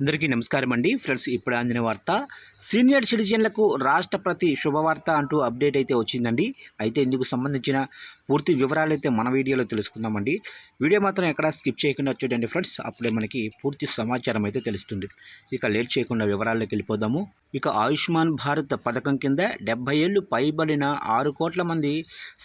అందరికీ నమస్కారం అండి. ఫ్రెండ్స్ ఇప్పుడు అందిన వార్త సీనియర్ సిటిజన్లకు రాష్ట్రపతి శుభవార్త అంటూ అప్డేట్ అయితే వచ్చిందండి. అయితే ఇందుకు సంబంధించిన పూర్తి వివరాలు అయితే మన వీడియోలో తెలుసుకుందామండి. వీడియో మాత్రం ఎక్కడ స్కిప్ చేయకుండా చూడండి ఫ్రెండ్స్. అప్పుడే మనకి పూర్తి సమాచారం అయితే తెలుస్తుంది. ఇక లేట్ చేయకుండా వివరాల్లోకి వెళ్ళిపోదాము. ఇక ఆయుష్మాన్ భారత్ పథకం కింద డెబ్బై ఏళ్ళు పైబడిన ఆరు కోట్ల మంది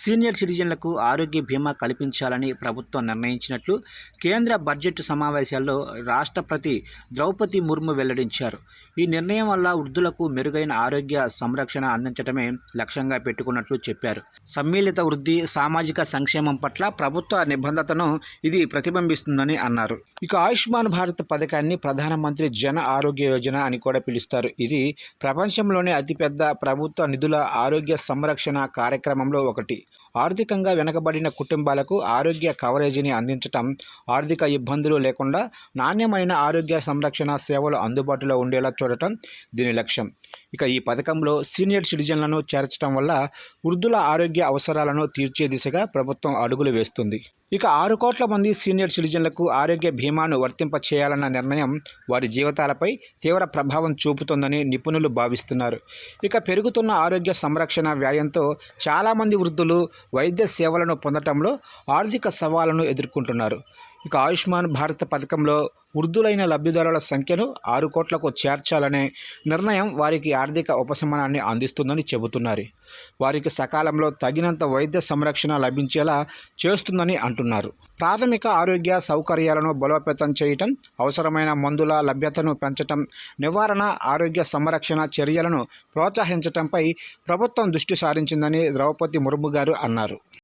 సీనియర్ సిటిజన్లకు ఆరోగ్య బీమా కల్పించాలని ప్రభుత్వం నిర్ణయించినట్లు కేంద్ర బడ్జెట్ సమావేశాల్లో రాష్ట్రపతి ద్రౌపది ముర్ము వెల్లడించారు. ఈ నిర్ణయం వల్ల వృద్ధులకు మెరుగైన ఆరోగ్య సంరక్షణ అందించడమే లక్ష్యంగా పెట్టుకున్నట్లు చెప్పారు. సమ్మిళిత వృద్ధి సామాజిక సంక్షేమం పట్ల ప్రభుత్వ నిబంధతను ఇది ప్రతిబింబిస్తుందని అన్నారు. ఇక ఆయుష్మాన్ భారత్ పథకాన్ని ప్రధానమంత్రి జన ఆరోగ్య యోజన అని కూడా పిలుస్తారు. ఇది ప్రపంచంలోనే అతిపెద్ద ప్రభుత్వ నిధుల ఆరోగ్య సంరక్షణ కార్యక్రమంలో ఒకటి. ఆర్థికంగా వెనుకబడిన కుటుంబాలకు ఆరోగ్య కవరేజీని అందించటం ఆర్థిక ఇబ్బందులు లేకుండా నాణ్యమైన ఆరోగ్య సంరక్షణ సేవలు అందుబాటులో ఉండేలా చూడటం దీని లక్ష్యం. ఇక ఈ పథకంలో సీనియర్ సిటిజన్లను చేర్చడం వల్ల వృద్ధుల ఆరోగ్య అవసరాలను తీర్చే దిశగా ప్రభుత్వం అడుగులు వేస్తుంది. ఇక ఆరు కోట్ల మంది సీనియర్ సిటిజన్లకు ఆరోగ్య బీమాను వర్తింప చేయాలన్న నిర్ణయం వారి జీవితాలపై తీవ్ర ప్రభావం చూపుతుందని నిపుణులు భావిస్తున్నారు. ఇక పెరుగుతున్న ఆరోగ్య సంరక్షణ వ్యయంతో చాలామంది వృద్ధులు వైద్య సేవలను పొందటంలో ఆర్థిక సవాళ్ళను ఎదుర్కొంటున్నారు. ఇక ఆయుష్మాన్ భారత్ పథకంలో వృద్ధులైన లబ్ధిదారుల సంఖ్యను ఆరు కోట్లకు చేర్చాలనే నిర్ణయం వారికి ఆర్థిక ఉపశమనాన్ని అందిస్తుందని చెబుతున్నారు. వారికి సకాలంలో తగినంత వైద్య సంరక్షణ లభించేలా చేస్తుందని అంటున్నారు. ప్రాథమిక ఆరోగ్య సౌకర్యాలను బలోపేతం చేయటం అవసరమైన మందుల లభ్యతను పెంచటం నివారణ ఆరోగ్య సంరక్షణ చర్యలను ప్రోత్సహించటంపై ప్రభుత్వం దృష్టి సారించిందని ద్రౌపది ముర్ము గారు అన్నారు.